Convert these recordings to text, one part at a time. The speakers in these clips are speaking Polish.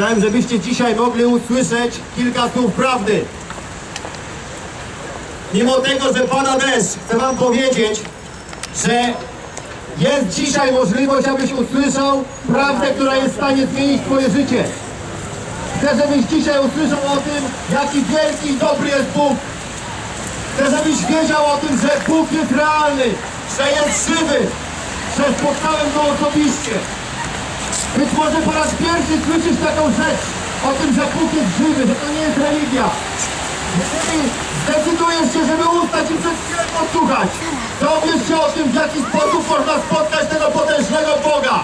Chciałem, żebyście dzisiaj mogli usłyszeć kilka słów prawdy. Mimo tego, że pada deszcz, chcę wam powiedzieć, że jest dzisiaj możliwość, abyś usłyszał prawdę, która jest w stanie zmienić twoje życie. Chcę, żebyś dzisiaj usłyszał o tym, jaki wielki i dobry jest Bóg. Chcę, żebyś wiedział o tym, że Bóg jest realny, że jest żywy, że spotkałem Go osobiście. Być może po raz pierwszy słyszysz taką rzecz o tym, że Bóg jest żywy, że to nie jest religia. Jeżeli zdecydujesz się, żeby ustać i przez chwilę posłuchać, dowiesz się o tym, w jaki sposób można spotkać tego potężnego Boga.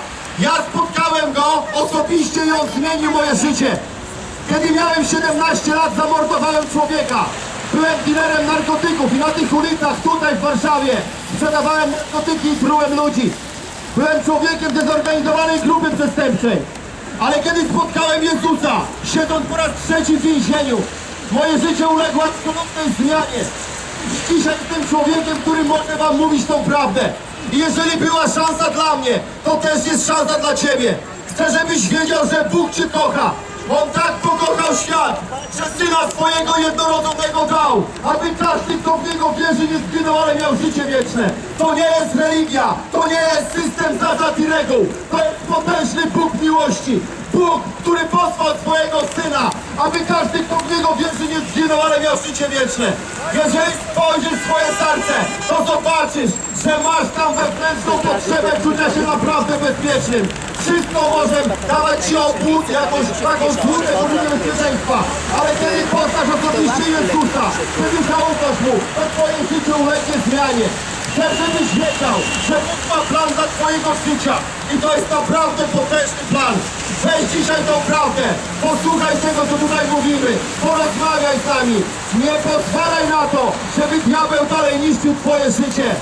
Ja spotkałem Go osobiście i On zmienił moje życie. Kiedy miałem 17 lat, zamordowałem człowieka. Byłem dealerem narkotyków i na tych ulicach tutaj w Warszawie sprzedawałem narkotyki i trułem ludzi. Byłem człowiekiem grupy przestępczej. Ale kiedy spotkałem Jezusa, siedząc po raz trzeci w więzieniu, moje życie uległo absolutnej zmianie. Dzisiaj jestem człowiekiem, który może wam mówić tą prawdę. I jeżeli była szansa dla mnie, to też jest szansa dla ciebie. Chcę, żebyś wiedział, że Bóg cię kocha. On tak pokochał świat, że Syna swojego jednorodzonego dał, aby każdy, kto w Niego wierzy, nie zginął, ale miał życie wieczne. To nie jest religia, to nie jest system zasad i reguł. To jest potężny Bóg miłości. Bóg, który posłał swojego Syna, aby każdy, kto w Niego wierzy, nie zginął, ale miał życie wieczne. Jeżeli spojrzysz w swoje serce, to zobaczysz, że masz tam wewnętrzną potrzebę czucia się naprawdę bezpiecznym. Wszystko może dawać Ci obłód, jakąś taką służbę poczucia bezpieczeństwa, ale kiedy poznasz osobiście Jezusa, kiedy zaufasz Mu, to Twoje życie ulegnie zmianie. Chcę, żebyś wiedział, że Bóg ma życia i to jest naprawdę potężny plan. Weź dzisiaj tą prawdę, posłuchaj tego, co tutaj mówimy, porozmawiaj z nami. Nie pozwalaj na to, żeby diabeł dalej niszczył Twoje życie.